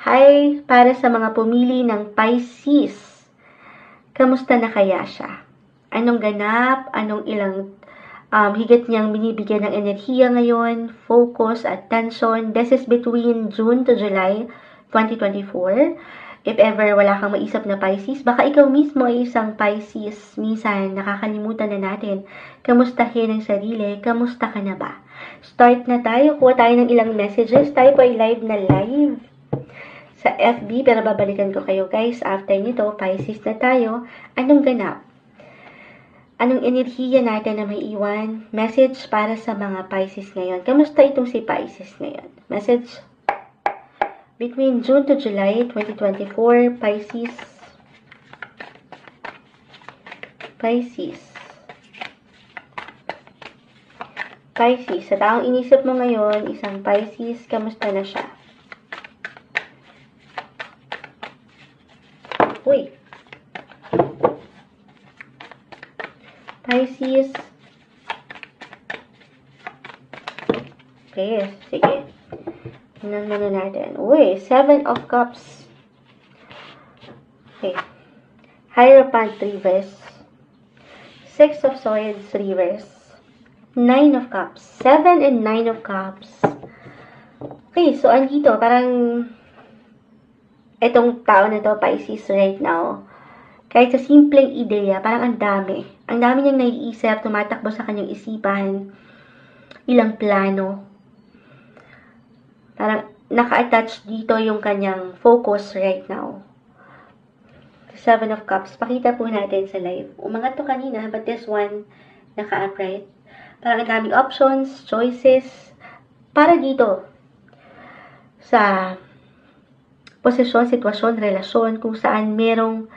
Hi, para sa mga pumili ng Pisces. Kamusta na kaya siya? Anong ganap? Anong ilang um, higit niyang binibigyan ng enerhiya ngayon, focus at tension? This is between June to July 2024. If ever wala kang maisip na Pisces, baka ikaw mismo ay isang Pisces. Minsan, nakakalimutan na natin. Kamustahin ang sarili? Kamusta ka na ba? Start na tayo. Kuha tayo ng ilang messages. Tayo po ay live na live sa FB, pero babalikan ko kayo guys. After nito, Pisces na tayo. Anong ganap? Anong enerhiya natin na may iwan? Message para sa mga Pisces ngayon. Kamusta itong si Pisces ngayon? Message between June to July 2024, Pisces. Pisces. Pisces. Sa taong inisip mo ngayon, isang Pisces, kamusta na siya? Uy. Pisces. Okay, sige. Tingnan muna natin. Uy, Seven of Cups. Okay. Hierophant reverse. Six of Swords reverse. Nine of Cups. Seven and Nine of Cups. Okay, so andito, parang etong tao na to, Pisces, right now, kahit sa simpleng ideya, parang ang dami. Ang dami niyang naiisip, tumatakbo sa kanyang isipan, ilang plano. Parang naka-attach dito yung kanyang focus right now. Seven of Cups. Pakita po natin sa live. Umangat to kanina, but this one, naka-upright. Parang ang daming options, choices, para dito. Sa posisyon, sitwasyon, relasyon, kung saan merong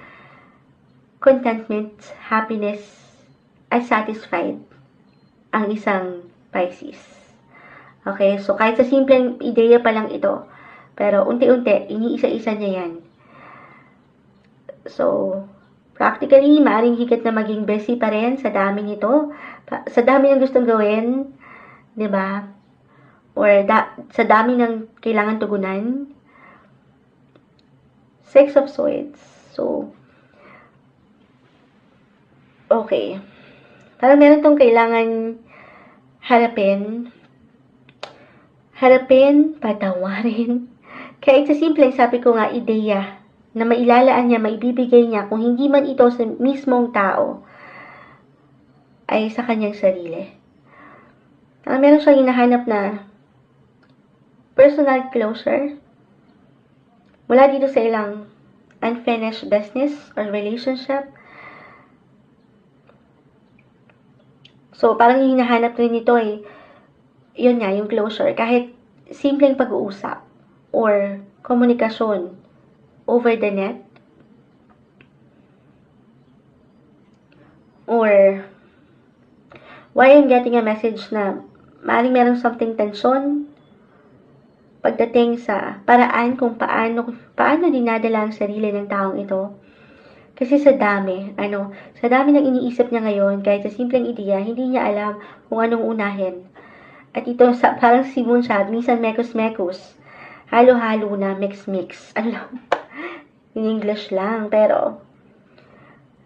contentment, happiness, at satisfied ang isang Pisces. Okay, so kahit sa simpleng ideya pa lang ito, pero unti-unti, iniisa-isa niya yan. So, practically, maaaring higit na maging busy pa rin sa dami nito. Sa dami ng gustong gawin, di ba? Or da- sa dami ng kailangan tugunan. Six of Swords. So, okay. Parang meron tong kailangan harapin. Harapin, patawarin. Kahit sa simple, sabi ko nga, ideya na mailalaan niya, maibibigay niya, kung hindi man ito sa mismong tao, ay sa kanyang sarili. Parang meron siyang hinahanap na personal closure mula dito sa ilang unfinished business or relationship. So, parang hinahanap rin nito ay, yun nga, yung closure. Kahit simpleng pag-uusap or komunikasyon over the net or why I'm getting a message na maaaring merong something tension pagdating sa paraan kung paano paano dinadala ang sarili ng taong ito. Kasi sa dami, ano, sa dami ng iniisip niya ngayon, kahit sa simpleng ideya, hindi niya alam kung anong unahin. At ito, sa, parang si Moonshot, minsan mekos-mekos, halo-halo na, mix-mix. Ano in English lang, pero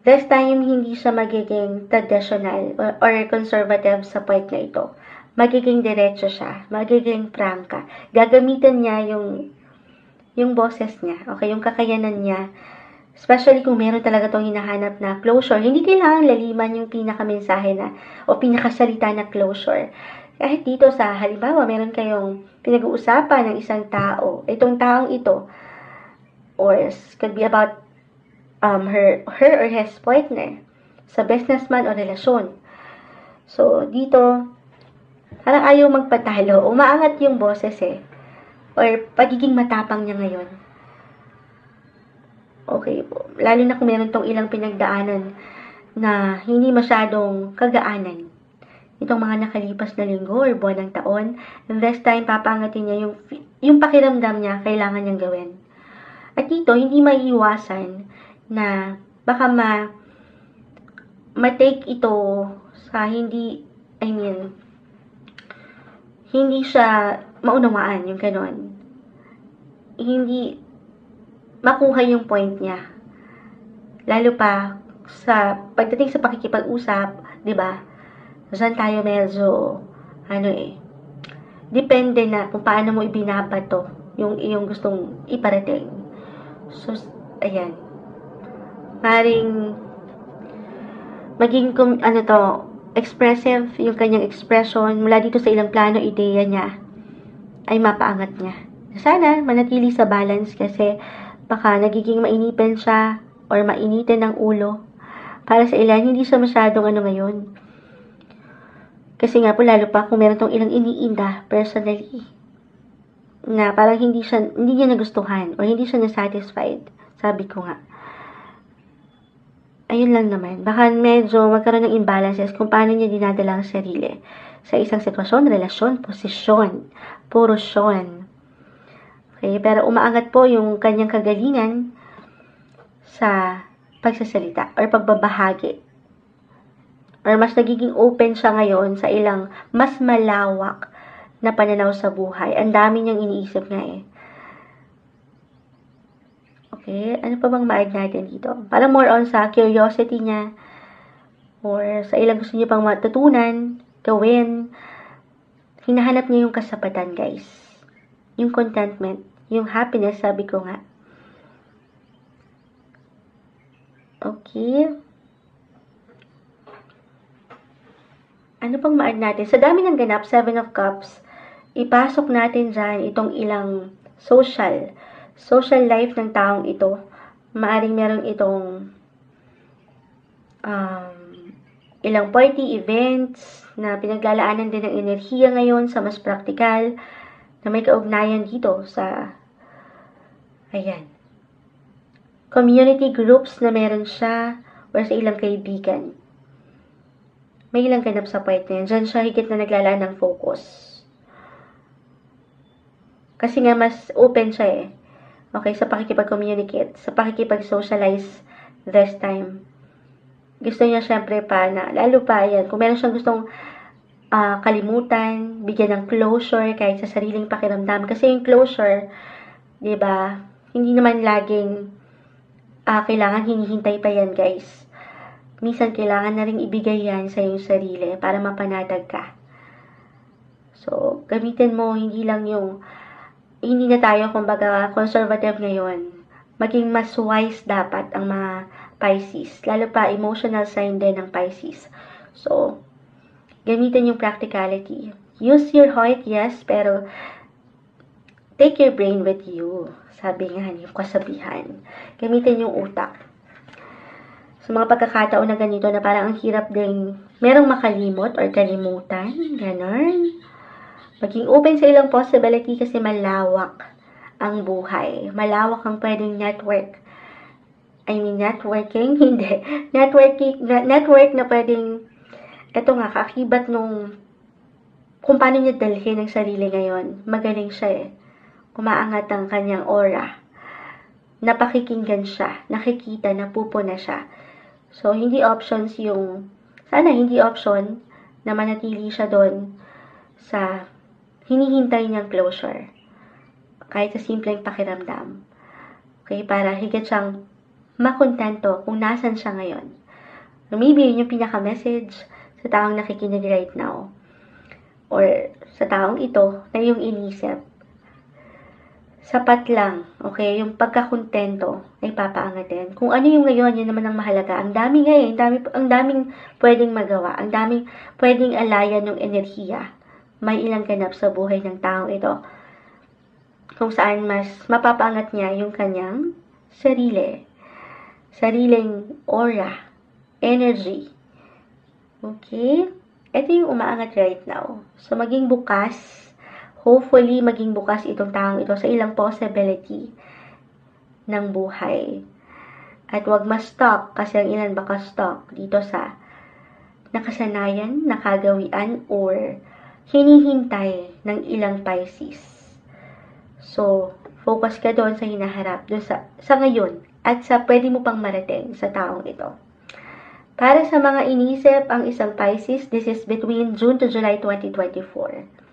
this time, hindi siya magiging traditional or, or conservative sa point na ito. Magiging diretso siya, magiging prangka. Gagamitin niya yung yung boses niya, okay, yung kakayanan niya, especially kung meron talaga tong hinahanap na closure, hindi kailangan laliman yung pinakamensahe na o pinakasalita na closure. Kahit dito sa, halimbawa, meron kayong pinag-uusapan ng isang tao, itong taong ito, or could be about um, her, her or his partner, sa businessman o relasyon. So, dito, parang ayaw magpatalo, umaangat yung boses eh, or pagiging matapang niya ngayon. Okay po. Lalo na kung meron tong ilang pinagdaanan na hindi masyadong kagaanan. Itong mga nakalipas na linggo or buwan ng taon, this time papangatin niya yung, yung pakiramdam niya kailangan niyang gawin. At dito, hindi maiiwasan na baka ma ma-take ito sa hindi, I mean, hindi siya maunawaan yung ganon. Hindi, makuha yung point niya. Lalo pa sa pagdating sa pakikipag-usap, 'di ba? Diyan tayo medyo ano eh, depende na kung paano mo ibinabato yung iyong gustong iparating. So, ayan. Maring maging ano to, expressive yung kanyang expression mula dito sa ilang plano, ideya niya ay mapaangat niya. Sana manatili sa balance kasi baka nagiging mainitin siya or mainitin ng ulo. Para sa ilan, hindi siya masyadong ano ngayon. Kasi nga po, lalo pa kung meron tong ilang iniinda personally na parang hindi siya, hindi niya nagustuhan or hindi siya na-satisfied. Sabi ko nga. Ayun lang naman. Baka medyo magkaroon ng imbalances kung paano niya dinadala ang sarili sa isang sitwasyon, relasyon, posisyon, porosyon. Okay, pero umaangat po yung kanyang kagalingan sa pagsasalita or pagbabahagi. Or mas nagiging open siya ngayon sa ilang mas malawak na pananaw sa buhay. Ang dami niyang iniisip nga eh. Okay, ano pa bang ma-add natin dito? Para more on sa curiosity niya or sa ilang gusto niya pang matutunan, gawin. Hinahanap niya yung kasapatan, guys. Yung contentment, yung happiness, sabi ko nga. Okay. Ano pang ma-add natin? Sa dami ng ganap, Seven of Cups, ipasok natin dyan itong ilang social social life ng taong ito, maaring meron itong um, ilang party events na pinaglalaanan din ng enerhiya ngayon sa mas praktikal na may kaugnayan dito sa ayan community groups na meron siya or sa ilang kaibigan. May ilang ganap sa point na yan. Diyan siya higit na naglalaan ng focus. Kasi nga mas open siya eh. Okay, sa pakikipag-communicate, sa pakikipag-socialize this time. Gusto niya syempre pa na, lalo pa yan, kung meron siyang gustong uh, kalimutan, bigyan ng closure kahit sa sariling pakiramdam. Kasi yung closure, di ba, hindi naman laging uh, kailangan hinihintay pa yan, guys. Minsan kailangan na rin ibigay yan sa iyong sarili para mapanatag ka. So, gamitin mo hindi lang yung hindi na tayo kumbaga conservative ngayon. Maging mas wise dapat ang mga Pisces. Lalo pa emotional sign din ng Pisces. So, gamitin yung practicality. Use your heart, yes, pero take your brain with you. Sabi nga yung kasabihan. Gamitin yung utak. Sa mga pagkakataon na ganito na parang ang hirap din merong makalimot or kalimutan, ganon. Maging open sa ilang possibility kasi malawak ang buhay. Malawak ang pwedeng network. I mean, networking? Hindi. Networking, network na pwedeng, eto nga, kakibat nung, kung paano niya dalhin ang sarili ngayon. Magaling siya eh. Umaangat ang kanyang aura. Napakikinggan siya. Nakikita, napupuna siya. So, hindi options yung, sana hindi option na manatili siya doon sa hinihintay niyang closure. Kahit sa simpleng pakiramdam. Okay, para higit siyang makontento kung nasan siya ngayon. Maybe yun yung pinaka-message sa taong nakikinig right now. Or sa taong ito na yung inisip. Sapat lang, okay? Yung pagkakontento ay papaangatin. Kung ano yung ngayon, yun naman ang mahalaga. Ang dami ngayon, ang, dami, ang daming pwedeng magawa. Ang daming pwedeng alayan ng enerhiya may ilang ganap sa buhay ng taong ito kung saan mas mapapangat niya yung kanyang sarili. Sariling aura, energy. Okay? Ito yung umaangat right now. So, maging bukas. Hopefully, maging bukas itong taong ito sa ilang possibility ng buhay. At wag ma-stop kasi ang ilan baka stop dito sa nakasanayan, nakagawian, or hinihintay ng ilang Pisces. So, focus ka doon sa hinaharap, doon sa, sa ngayon, at sa pwede mo pang marating sa taong ito. Para sa mga inisip ang isang Pisces, this is between June to July 2024.